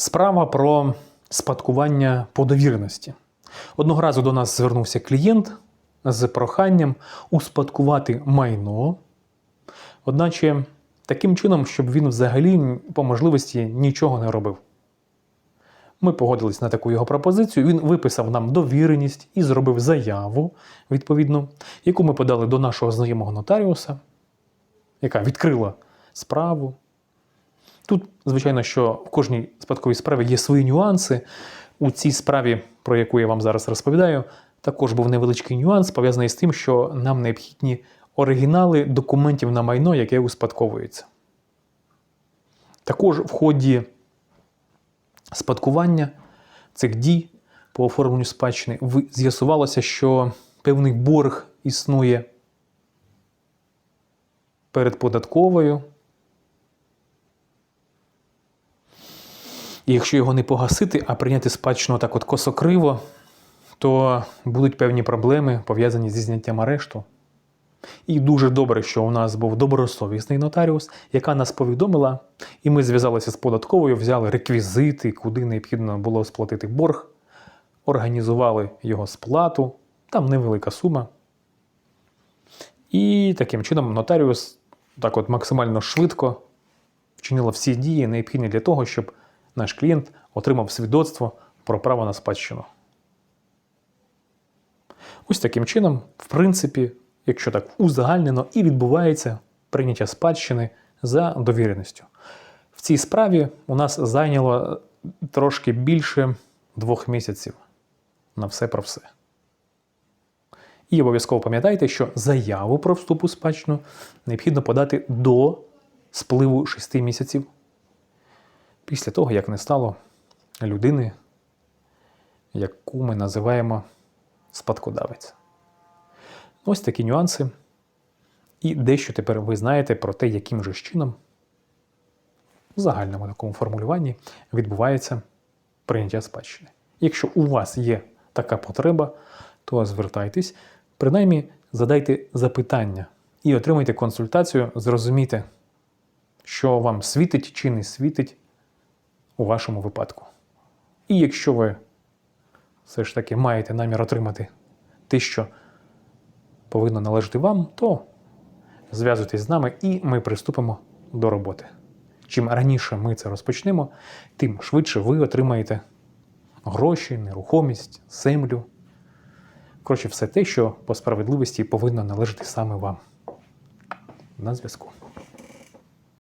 Справа про спадкування по довіреності. Одного разу до нас звернувся клієнт з проханням успадкувати майно, одначе таким чином, щоб він взагалі по можливості нічого не робив. Ми погодились на таку його пропозицію. Він виписав нам довіреність і зробив заяву, відповідно, яку ми подали до нашого знайомого нотаріуса, яка відкрила справу. Тут, звичайно, що в кожній спадковій справі є свої нюанси. У цій справі, про яку я вам зараз розповідаю, також був невеличкий нюанс, пов'язаний з тим, що нам необхідні оригінали документів на майно, яке успадковується. Також в ході спадкування цих дій по оформленню спадщини з'ясувалося, що певний борг існує перед податковою. І якщо його не погасити, а прийняти спадщину так от косокриво, то будуть певні проблеми пов'язані зі зняттям арешту. І дуже добре, що у нас був добросовісний нотаріус, яка нас повідомила, і ми зв'язалися з податковою, взяли реквізити, куди необхідно було сплатити борг, організували його сплату, там невелика сума. І таким чином нотаріус так от максимально швидко вчинила всі дії, необхідні для того, щоб наш клієнт отримав свідоцтво про право на спадщину. Ось таким чином, в принципі, якщо так узагальнено, і відбувається прийняття спадщини за довіреністю. В цій справі у нас зайняло трошки більше двох місяців на все про все. І обов'язково пам'ятайте, що заяву про вступ у спадщину необхідно подати до спливу 6 місяців після того, як не стало людини, яку ми називаємо спадкодавець. Ось такі нюанси. І дещо тепер ви знаєте про те, яким же чином в загальному такому формулюванні відбувається прийняття спадщини. Якщо у вас є така потреба, то звертайтесь, принаймні задайте запитання і отримайте консультацію, зрозумійте, що вам світить чи не світить у вашому випадку. І якщо ви все ж таки маєте намір отримати те, що повинно належати вам, то зв'язуйтесь з нами і ми приступимо до роботи. Чим раніше ми це розпочнемо, тим швидше ви отримаєте гроші, нерухомість, землю. Коротше, все те, що по справедливості повинно належати саме вам. На зв'язку.